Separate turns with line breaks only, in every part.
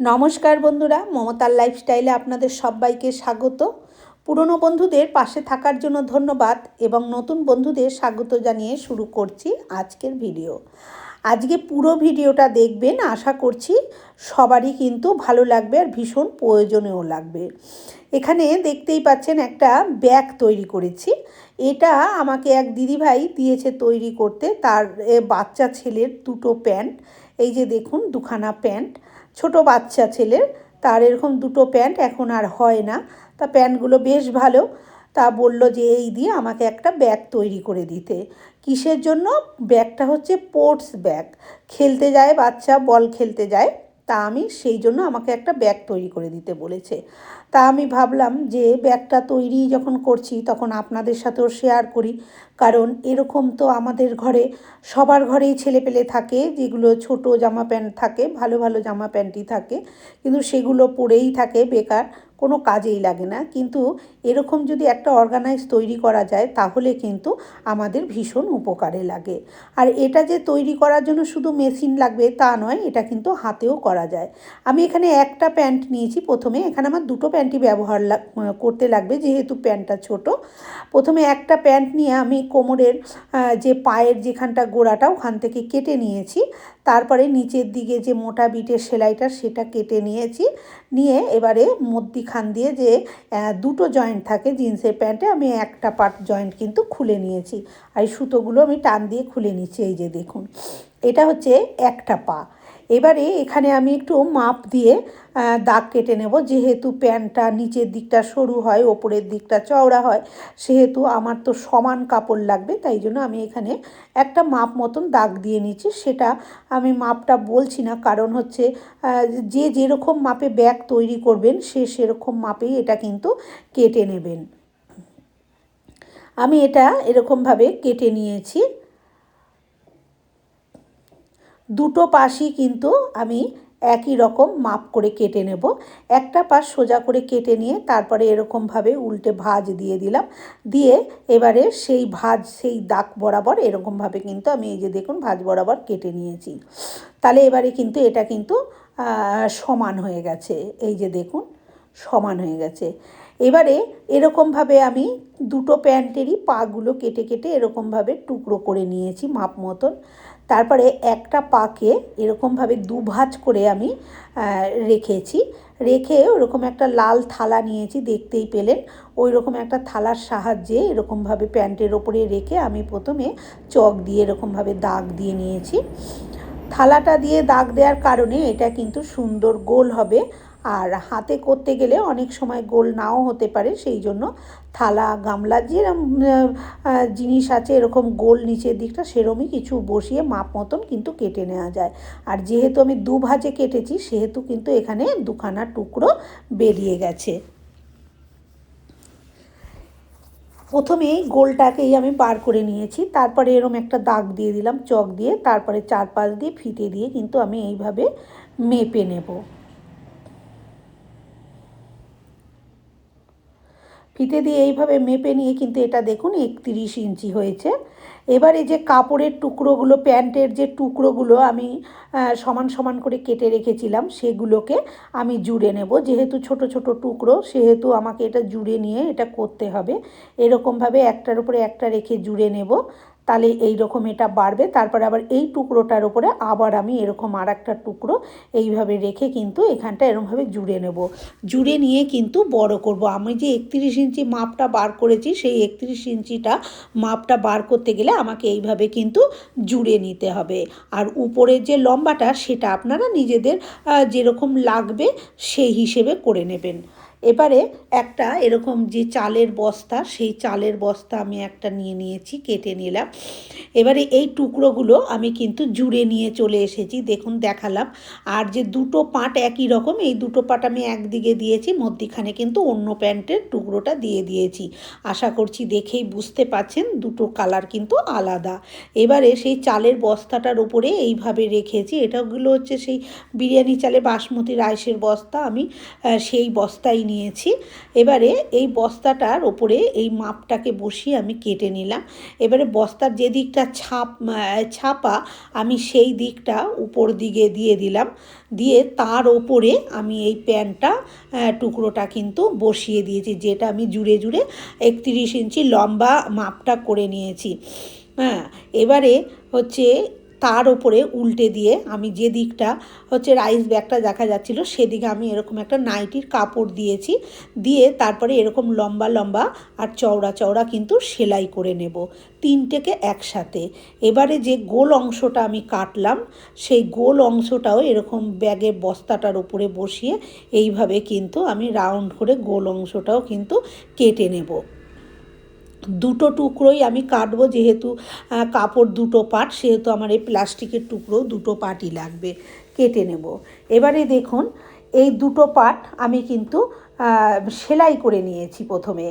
নমস্কার বন্ধুরা, মমতার লাইফস্টাইলে আপনাদের সবাইকে স্বাগত। পুরনো বন্ধুদের পাশে থাকার জন্য ধন্যবাদ এবং নতুন বন্ধুদের স্বাগত জানিয়ে শুরু করছি আজকের ভিডিও আজকে পুরো ভিডিওটা দেখবেন, আশা করছি সবারই কিন্তু ভালো লাগবে আর ভীষণ প্রয়োজনীয় লাগবে। এখানে দেখতেই পাচ্ছেন একটা ব্যাগ তৈরি করেছি। এটা আমাকে এক দিদিভাই দিয়েছে তৈরি করতে, তার বাচ্চা ছেলের দুটো প্যান্ট এই যে দেখুন, দুখানা প্যান্ট ছোট বাচ্চা ছেলের, তার এরকম দুটো প্যান্ট এখন আর হয় না। তা প্যান্টগুলো বেশ ভালো। তা বলল যে, এই দিয়ে আমাকে একটা ব্যাগ তৈরি করে দিতে। কিসের জন্য? ব্যাগটা হচ্ছে স্পোর্টস ব্যাগ খেলতে যায় বাচ্চা বল খেলতে যায়। তা আমি সেই জন্য আমাকে একটা ব্যাগ তৈরি করে দিতে বলেছে। তা আমি ভাবলাম যে ব্যাগটা তৈরি যখন করছি তখন আপনাদের সাথেও শেয়ার করি। কারণ এরকম তো আমাদের ঘরে সবার ঘরেই ছেলেপেলে থাকে, যেগুলো ছোট জামা প্যান্ট থাকে, ভালো ভালো জামা প্যান্টই থাকে, কিন্তু সেগুলো পরেই থাকে বেকার। কোনো কাজেই লাগে না। কিন্তু এরকম যদি একটা অর্গানাইজ তৈরি করা যায়, তাহলে কিন্তু আমাদের ভীষণ উপকারে লাগে। আর এটা যে তৈরি করার জন্য শুধু মেশিন লাগবে, তা নয়, এটা কিন্তু হাতেও করা যায়। আমি এখানে একটা প্যান্ট নিয়েছি। প্রথমে এখানে আমার দুটো প্যান্টই ব্যবহার করতে লাগবে, যেহেতু প্যান্টটা ছোট। প্রথমে একটা প্যান্ট নিয়ে আমি কোমরের যে পায়ের যেখানটা গোড়াটা, ওখান থেকে কেটে নিয়েছি। তারপরে নিচের দিকে যে মোটা বিটের সেলাইটা সেটা কেটে নিয়েছি। নিয়ে এবারে মধ্যিখান দিয়ে যে দুটো জয়েন্ট থাকে জিন্সের প্যান্টে, আমি একটা পার্ট জয়েন্ট কিন্তু খুলে নিয়েছি। আর এই সুতোগুলো আমি টান দিয়ে খুলে নিচ্ছি, এই যে দেখুন। এটা হচ্ছে একটা পা। এবারে এখানে আমি একটু মাপ দিয়ে দাগ কেটে নেব। যেহেতু প্যান্টটা নিচের দিকটা সরু হয়, ওপরের দিকটা চওড়া হয়, সেহেতু আমার তো সমান কাপড় লাগবে, তাই জন্য আমি এখানে একটা মাপ মতন দাগ দিয়ে নিচ্ছি। সেটা আমি মাপটা বলছি না, কারণ হচ্ছে যে যেরকম মাপে ব্যাগ তৈরি করবেন, সে সেরকম মাপেই এটা কিন্তু কেটে নেবেন। আমি এটা এরকমভাবে কেটে নিয়েছি। দুটো পাশই কিন্তু আমি একই রকম মাপ করে কেটে নেব। একটা পাশ সোজা করে কেটে নিয়ে তারপরে এরকমভাবে উল্টে ভাঁজ দিয়ে দিলাম। দিয়ে এবারে সেই ভাঁজ, সেই দাগ বরাবর এরকমভাবে কিন্তু আমি এই যে দেখুন ভাঁজ বরাবর কেটে নিয়েছি। তাহলে এবারে কিন্তু এটা কিন্তু সমান হয়ে গেছে। এই যে দেখুন, সমান হয়ে গেছে। এবারে এরকমভাবে আমি দুটো প্যান্টেরই পাগুলো কেটে কেটে এরকমভাবে টুকরো করে নিয়েছি মাপ মতন। তারপরে একটা পাকে এরকমভাবে দুভাঁজ করে আমি রেখেছি। রেখে ওরকম একটা লাল থালা নিয়েছি, দেখতেই পেলেন। ওই রকম একটা থালার সাহায্যে এরকমভাবে প্যান্টের ওপরে রেখে আমি প্রথমে চক দিয়ে এরকমভাবে দাগ দিয়ে নিয়েছি। থালাটা দিয়ে দাগ দেওয়ার কারণে এটা কিন্তু সুন্দর গোল হবে। আর হাতে করতে গেলে অনেক সময় গোল নাও হতে পারে, সেই জন্য থালা, গামলা যেরকম জিনিস আছে, এরকম গোল নিচের দিকটা সেরমই কিছু বসিয়ে মাপ মতন কিন্তু কেটে নেওয়া যায়। আর যেহেতু আমি দু ভাজে কেটেছি, সেহেতু কিন্তু এখানে দুখানা টুকরো বেরিয়ে গেছে। প্রথমে গোলটাকেই আমি বার করে নিয়েছি, তারপরে এরম একটা দাগ দিয়ে দিলাম, চক দিয়ে, তারপরে চারপাশ দিয়ে ফিতে দিয়ে কিন্তু আমি এইভাবে মেপে নেব। ফিতে দিয়ে এইভাবে মেপে নিয়ে কিন্তু এটা দেখুন একত্রিশ ইঞ্চি হয়েছে। এবার এই যে কাপড়ের টুকরোগুলো, প্যান্টের যে টুকরোগুলো আমি সমান সমান করে কেটে রেখেছিলাম, সেগুলোকে আমি জুড়ে নেব। যেহেতু ছোট ছোট টুকরো, সেহেতু আমাকে এটা জুড়ে নিয়ে এটা করতে হবে। এরকমভাবে একটার উপরে একটা রেখে জুড়ে নেব। তাহলে এই রকম এটা বাড়বে। তারপরে আবার এই টুকরোটার উপরে আবার আমি এরকম আর একটা টুকরো এইভাবে রেখে কিন্তু এখানটা এরকমভাবে জুড়ে নেব। জুড়ে নিয়ে কিন্তু বড় করব। আমি যে একত্রিশ ইঞ্চি মাপটা বার করেছি, সেই একত্রিশ ইঞ্চিটা মাপটা বার করতে গেলে আমাকে এইভাবে কিন্তু জুড়ে নিতে হবে। আর উপরের যে লম্বাটা, সেটা আপনারা নিজেদের যেরকম লাগবে সেই হিসেবে করে নেবেন। এবারে একটা এরকম যে চালের বস্তা, সেই চালের বস্তা আমি একটা নিয়ে নিয়েছি, কেটে নিলাম। এবারে এই টুকরোগুলো আমি কিন্তু জুড়ে নিয়ে চলে এসেছি, দেখুন দেখালাম। আর যে দুটো পাট একই রকম, এই দুটো পাট আমি একদিকে দিয়েছি, মধ্যিখানে কিন্তু অন্য প্যান্টের টুকরোটা দিয়ে দিয়েছি। আশা করছি দেখেই বুঝতে পাচ্ছেন, দুটো কালার কিন্তু আলাদা। এবারে সেই চালের বস্তাটার উপরে এইভাবে রেখেছি এটাগুলো হচ্ছে সেই বিরিয়ানি চালে বাসমতি রাইসের বস্তা, আমি সেই বস্তাই নিয়েছি। এবারে এই বস্তাটার ওপরে এই মাপটাকে বসিয়ে আমি কেটে নিলাম। এবারে বস্তার যে দিকটা ছাপ ছাপা আমি সেই দিকটা উপর দিকে দিয়ে দিলাম। দিয়ে তার ওপরে আমি এই প্যানটা আহ, টুকরোটা কিন্তু বসিয়ে দিয়েছি যেটা আমি জুড়ে জুড়ে একত্রিশ ইঞ্চি লম্বা মাপটা করে নিয়েছি। হ্যাঁ এবারে হচ্ছে তার ওপরে উল্টে দিয়ে আমি যে দিকটা হচ্ছে রাইস ব্যাগটা দেখা যাচ্ছিল, সেদিকে আমি এরকম একটা নাইটির কাপড় দিয়েছি, দিয়ে তারপরে এরকম লম্বা লম্বা আর চওড়া চওড়া কিন্তু সেলাই করে নেব, তিনটেকে একসাথে। এবারে যে গোল অংশটা আমি কাটলাম, সেই গোল অংশটাও এরকম ব্যাগের বস্তাটার উপরে বসিয়ে এইভাবে কিন্তু আমি রাউন্ড করে গোল অংশটাও কিন্তু কেটে নেব। দুটো টুকরোই আমি কাটবো যেহেতু কাপড় দুটো পাট, সেহেতু আমার এই প্লাস্টিকের টুকরো দুটো পাটই লাগবে, কেটে নেব। এবারে দেখুন, এই দুটো পাট আমি কিন্তু সেলাই করে নিয়েছি প্রথমে।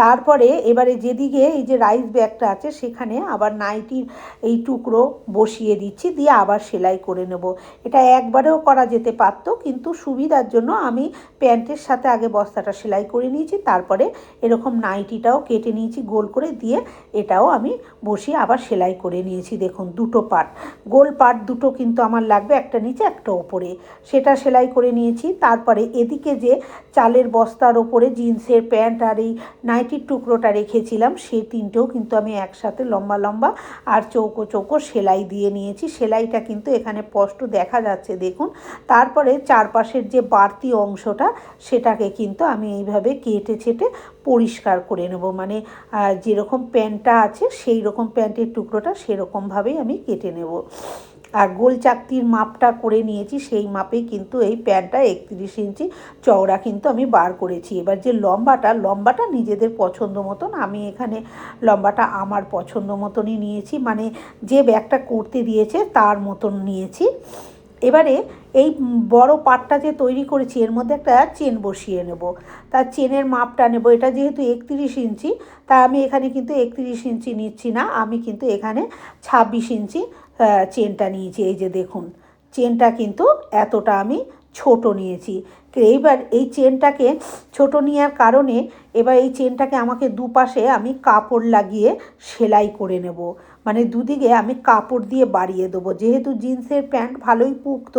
তারপরে এবারে যেদিকে এই যে রাইস ব্যাগটা আছে, সেখানে আবার নাইটির এই টুকরো বসিয়ে দিচ্ছি, দিয়ে আবার সেলাই করে নেব। এটা একবারেও করা যেতে পারতো, কিন্তু সুবিধার জন্য আমি প্যান্টের সাথে আগে বস্তাটা সেলাই করে নিয়েছি, তারপরে এরকম নাইটিটাও কেটে নিয়েছি গোল করে, দিয়ে এটাও আমি বসিয়ে আবার সেলাই করে নিয়েছি। দেখুন, দুটো পার্ট গোল পার্ট দুটো কিন্তু আমার লাগবে, একটা নিচে, একটা ওপরে। সেটা সেলাই করে নিয়েছি। তারপরে এদিকে যে চালের বস্তার ওপরে জিন্সের প্যান্ট আর এই নাইটির টুকরোটা রেখেছিলাম সেই তিনটেও কিন্তু আমি একসাথে লম্বা লম্বা আর চৌকো চৌকো সেলাই দিয়ে নিয়েছি। সেলাইটা কিন্তু এখানে স্পষ্ট দেখা যাচ্ছে, দেখুন। তারপরে চারপাশের যে বাড়তি অংশটা, সেটাকে কিন্তু আমি এইভাবে কেটে ছেটে পরিষ্কার করে নেব। মানে যেরকম প্যান্টটা আছে সেই রকম প্যান্টের টুকরোটা সেরকমভাবেই আমি কেটে নেব। আর গোল চাকতির মাপটা করে নিয়েছি, সেই মাপেই কিন্তু এই প্যান্টটা একত্রিশ ইঞ্চি চওড়া কিন্তু আমি বার করেছি। এবার যে লম্বাটা লম্বাটা নিজেদের পছন্দ মতন, আমি এখানে লম্বাটা আমার পছন্দ মতনই নিয়েছি। মানে যে ব্যাগটা করতে দিয়েছে তার মতন নিয়েছি। এবারে এই বড় পাটটা যে তৈরি করেছি, এর মধ্যে একটা চেন বসিয়ে নেব। তার চেনের মাপটা নেব, এটা যেহেতু একত্রিশ ইঞ্চি, তা আমি এখানে কিন্তু একত্রিশ ইঞ্চি নিচ্ছি না, আমি কিন্তু এখানে ছাব্বিশ ইঞ্চি চেনটা নিয়েছি। এই যে দেখুন, চেনটা কিন্তু এতটা আমি ছোট নিয়েছি। এইবার এই চেনটাকে ছোট নেওয়ার কারণে এবার এই চেনটাকে আমাকে দুপাশে আমি কাপড় লাগিয়ে সেলাই করে নেব। মানে দুদিকে আমি কাপড় দিয়ে বাড়িয়ে দেবো। যেহেতু জিন্সের প্যান্ট ভালোই পুক্ত,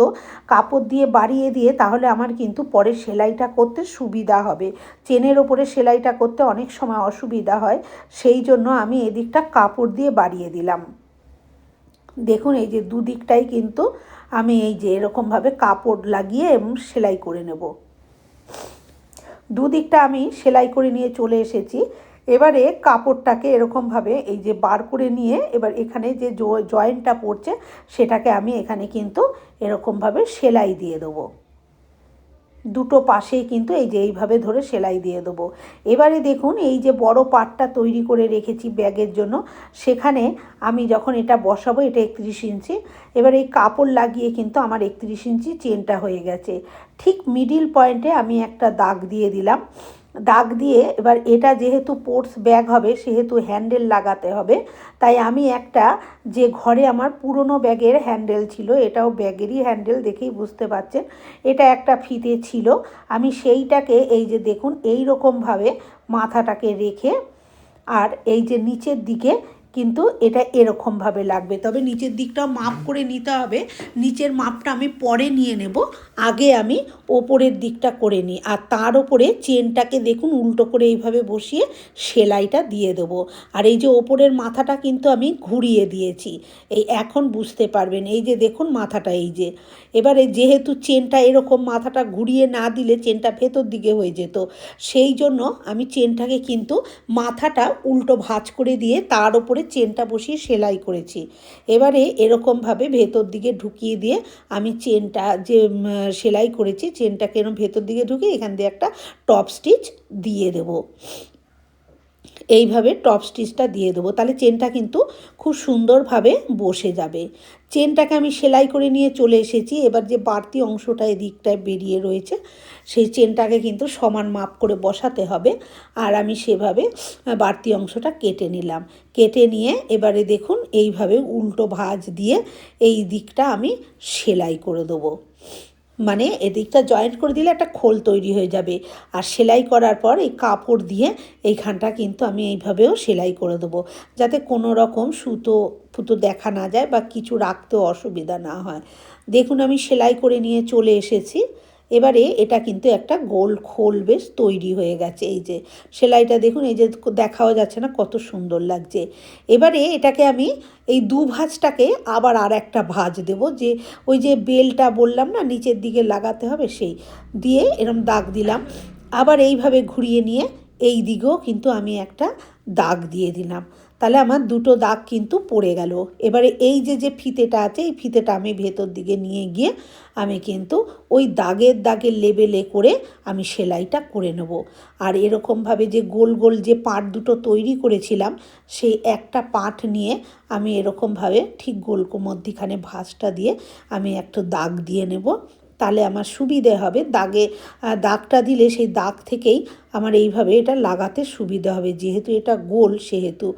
কাপড় দিয়ে বাড়িয়ে দিয়ে তাহলে আমার কিন্তু পরে সেলাইটা করতে সুবিধা হবে। চেনের ওপরে সেলাইটা করতে অনেক সময় অসুবিধা হয়, সেই জন্য আমি এদিকটা কাপড় দিয়ে বাড়িয়ে দিলাম। দেখুন, এই যে দুদিকটাই কিন্তু আমি এই যে এরকমভাবে কাপড় লাগিয়ে এবং সেলাই করে নেব। দুদিকটা আমি সেলাই করে নিয়ে চলে এসেছি। এবারে কাপড়টাকে এরকমভাবে এই যে বার করে নিয়ে এবার এখানে যে জয়েন্টটা পড়ছে, সেটাকে আমি এখানে কিন্তু এরকমভাবে সেলাই দিয়ে দেবো। দুটো পাশেই কিন্তু এই যে এইভাবে ধরে সেলাই দিয়ে দেবো। এবারে দেখুন এই যে বড় পাটটা তৈরি করে রেখেছি ব্যাগের জন্য, সেখানে আমি যখন এটা বসাবো, এটা একত্রিশ ইঞ্চি, এবার এই কাপড় লাগিয়ে কিন্তু আমার একত্রিশ ইঞ্চি চেনটা হয়ে গেছে। ঠিক মিডিল পয়েন্টে আমি একটা দাগ দিয়ে দিলাম। দাগ দিয়ে এবার এটা যেহেতু পোর্টস ব্যাগ হবে, সেহেতু হ্যান্ডেল লাগাতে হবে। তাই আমি একটা যে ঘরে আমার পুরনো ব্যাগের হ্যান্ডেল ছিল, এটাও ব্যাগেরই হ্যান্ডেল দেখেই বুঝতে পারছেন, এটা একটা ফিতে ছিল। আমি সেইটাকে এই যে দেখুন এই রকমভাবে মাথাটাকে রেখে আর এই যে নিচের দিকে কিন্তু এটা এরকমভাবে লাগবে। তবে নিচের দিকটাও মাপ করে নিতে হবে। নিচের মাপটা আমি পরে নিয়ে নেব। আগে আমি ওপরের দিকটা করে নিই। আর তার ওপরে চেনটাকে দেখুন উল্টো করে এইভাবে বসিয়ে সেলাইটা দিয়ে দেবো। আর এই যে ওপরের মাথাটা কিন্তু আমি ঘুরিয়ে দিয়েছি। এই এখন বুঝতে পারবেন এই যে দেখুন মাথাটা এই যে। এবারে যেহেতু চেনটা এরকম মাথাটা ঘুরিয়ে না দিলে চেনটা ভেতর দিকে হয়ে যেত সেই জন্য আমি চেনটাকে কিন্তু মাথাটা উল্টো ভাঁজ করে দিয়ে তার ওপরে চেনটা বসিয়ে সেলাই করেছি। এবারে এরকমভাবে ভেতর দিকে ঢুকিয়ে দিয়ে আমি চেনটা যে সেলাই করেছি, চেনটাকে এরকম ভেতর দিকে ঢুকিয়ে এখান দিয়ে একটা টপ স্টিচ দিয়ে দেবো। এইভাবে টপ স্টিচটা দিয়ে দেবো। তাহলে চেনটা কিন্তু খুব সুন্দরভাবে বসে যাবে। চেনটাকে আমি সেলাই করে নিয়ে চলে এসেছি। এবার যে বাড়তি অংশটা এদিকটায় বেরিয়ে রয়েছে, সেই চেনটাকে কিন্তু সমান মাপ করে বসাতে হবে। আর আমি সেভাবে বাড়তি অংশটা কেটে নিলাম। কেটে নিয়ে এবারে দেখুন, এইভাবে উল্টো ভাঁজ দিয়ে এই দিকটা আমি সেলাই করে দেবো। মানে এদিকটা জয়েন্ট করে দিলে একটা খোল তৈরি হয়ে যাবে। আর সেলাই করার পর এই কাপড় দিয়ে এইখানটা কিন্তু আমি এইভাবেও সেলাই করে দেবো। যাতে কোনো রকম সুতো ফুতো দেখা না যায় বা কিছু রাখতেও অসুবিধা না হয়। দেখুন আমি সেলাই করে নিয়ে চলে এসেছি। এবারে এটা কিন্তু একটা গোল খোল বেশ তৈরি হয়ে গেছে। এই যে সেলাইটা দেখুন, এই যে দেখাও যাচ্ছে না কত সুন্দর লাগছে। এবারে এটাকে আমি এই দু ভাঁজটাকে আবার আর একটা ভাঁজ দেব যে ওই যে বেলটা বললাম না, নিচের দিকে লাগাতে হবে সেই, দিয়ে এরম দাগ দিলাম। আবার এইভাবে ঘুরিয়ে নিয়ে এই দিকেও কিন্তু আমি একটা দাগ দিয়ে দিলাম। তাহলে আমার দুটো দাগ কিন্তু পড়ে গেল। এবারে এই যে যে ফিতেটা আছে, এই ফিতেটা আমি ভেতর দিকে নিয়ে গিয়ে আমি কিন্তু ওই দাগের দাগের লেবেলে করে আমি সেলাইটা করে নেব। আর এরকমভাবে যে গোল গোল যে পাট দুটো তৈরি করেছিলাম, সেই একটা পাট নিয়ে আমি এরকমভাবে ঠিক গোল মধ্যিখানে ভাঁজটা দিয়ে আমি একটা দাগ দিয়ে নেব। তাহলে আমার সুবিধে হবে। দাগে দাগটা দিলে সেই দাগ থেকেই আমার এইভাবে এটা লাগাতে সুবিধা হবে। যেহেতু এটা গোল, সেহেতু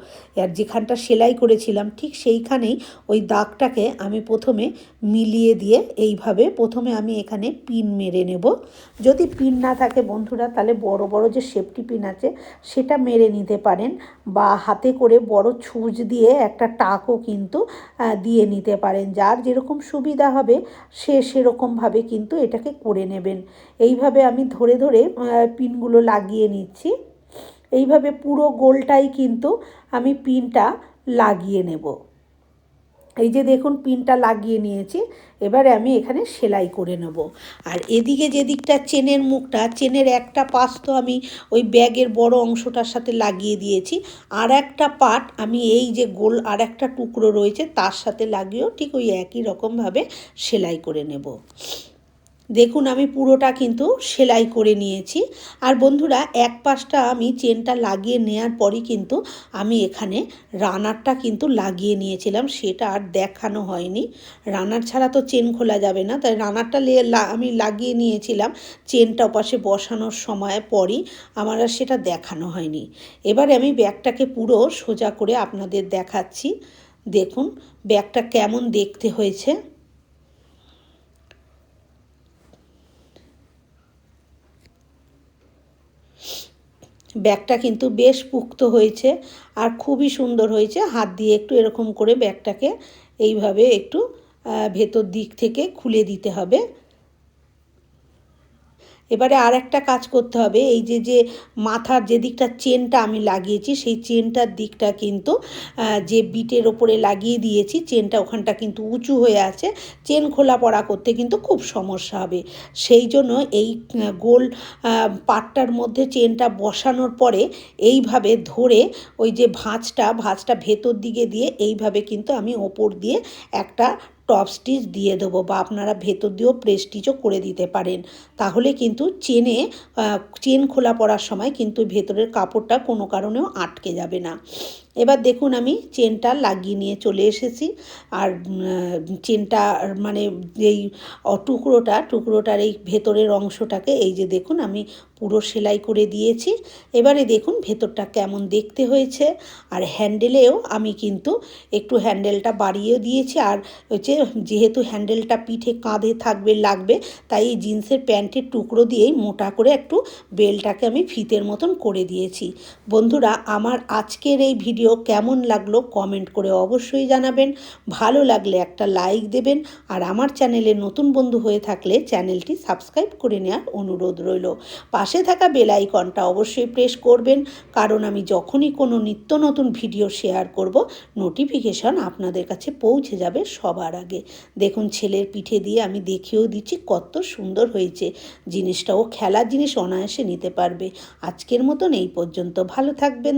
আর যেখানটা সেলাই করেছিলাম, ঠিক সেইখানেই ওই দাগটাকে আমি প্রথমে মিলিয়ে দিয়ে এইভাবে প্রথমে আমি এখানে পিন মেরে নেব। যদি পিন না থাকে বন্ধুরা, তাহলে বড় বড় যে সেফটি পিন আছে, সেটা মেরে নিতে পারেন বা হাতে করে বড় ছুঁচ দিয়ে একটা টাকও কিন্তু দিয়ে নিতে পারেন। যার যেরকম সুবিধা হবে, সে সেরকমভাবে কিন্তু এটাকে করে নেবেন। এইভাবে আমি ধরে ধরে পিনগুলো লাগিয়ে নিচ্ছি। এইভাবে পুরো গোলটাই কিন্তু আমি পিনটা লাগিয়ে নেব। এই যে দেখুন, পিনটা লাগিয়ে নিয়েছি। এবারে আমি এখানে সেলাই করে নেব। আর এদিকে যেদিকটা চেনের মুখটা, চেনের একটা পাশ তো আমি ওই ব্যাগের বড় অংশটার সাথে লাগিয়ে দিয়েছি। আর একটা পার্ট আমি এই যে গোল আর একটা টুকরো রয়েছে, তার সাথে লাগিয়েও ঠিক ওই একই রকমভাবে সেলাই করে নেব। দেখুন, আমি পুরোটা কিন্তু সেলাই করে নিয়েছি। আর বন্ধুরা, এক পাশটা আমি চেনটা লাগিয়ে নেওয়ার পরই কিন্তু আমি এখানে রানারটা কিন্তু লাগিয়ে নিয়েছিলাম, সেটা আর দেখানো হয়নি। রানার ছাড়া তো চেন খোলা যাবে না, তাই রানারটা আমি লাগিয়ে নিয়েছিলাম, চেনটা ওপাশে বসানোর সময় পরই আমার আর সেটা দেখানো হয়নি। এবারে আমি ব্যাগটাকে পুরো সোজা করে আপনাদের দেখাচ্ছি। দেখুন, ব্যাগটা কেমন দেখতে হয়েছে। ব্যাগটা কিন্তু বেশ পুক্ত হয়েছে আর খুবই সুন্দর হয়েছে। হাত দিয়ে একটু এরকম করে ব্যাগটাকে এইভাবে একটু ভেতর দিক থেকে খুলে দিতে হবে। এবারে আর একটা কাজ করতে হবে, এই যে যে মাথার যে দিকটা চেনটা আমি লাগিয়েছি, সেই চেনটার দিকটা কিন্তু যে বিটের ওপরে লাগিয়ে দিয়েছি, চেনটা ওখানটা কিন্তু উঁচু হয়ে আছে, চেন খোলা পড়া করতে কিন্তু খুব সমস্যা হবে। সেই জন্য এই গোল পাটটার মধ্যে চেনটা বসানোর পরে এইভাবে ধরে ওই যে ভাঁজটা ভাঁজটা ভেতর দিকে দিয়ে এইভাবে কিন্তু আমি ওপর দিয়ে একটা টপ স্টিচ দিয়ে দেবো বা আপনারা ভেতর দিয়েও প্রেস স্টিচও করে দিতে পারেন। তাহলে কিন্তু চেনে চেন খোলা পড়ার সময় কিন্তু ভেতরের কাপড়টা কোনো কারণেও আটকে যাবে না। এবার দেখুন আমি চেনটা লাগিয়ে নিয়ে চলে এসেছি। আর চেনটা মানে এই টুকরোটা, টুকরোটার এই ভেতরের অংশটাকে, এই যে দেখুন আমি পুরো সেলাই করে দিয়েছি। এবারে দেখুন ভেতরটা কেমন দেখতে হয়েছে। আর হ্যান্ডেলেও আমি কিন্তু একটু হ্যান্ডেলটা বাড়িয়ে দিয়েছি। আর হচ্ছে যেহেতু হ্যান্ডেলটা পিঠে কাঁধে থাকবে, লাগবে, তাই এই জিন্সের প্যান্টের টুকরো দিয়েই মোটা করে একটু বেলটাকে আমি ফিতের মতন করে দিয়েছি। বন্ধুরা, আমার আজকের এই ভিডিও কেমন লাগল কমেন্ট করে অবশ্যই জানাবেন। ভালো লাগলে একটা লাইক দেবেন। আর আমার চ্যানেলে নতুন বন্ধু হয়ে থাকলে চ্যানেলটি সাবস্ক্রাইব করে নেওয়ার অনুরোধ রইল। পাশে থাকা বেল আইকনটা অবশ্যই প্রেস করবেন। কারণ আমি যখনই কোনো নিত্য নতুন ভিডিও শেয়ার করব নোটিফিকেশন আপনাদের কাছে পৌঁছে যাবে সবার আগে। দেখুন, ছেলের পিঠে দিয়ে আমি দেখিয়েও দিচ্ছি, কত সুন্দর হয়েছে। জিনিসটা ও খেলার জিনিস অনায়াসে নিতে পারবে। আজকের মতন এই পর্যন্ত। ভালো থাকবেন।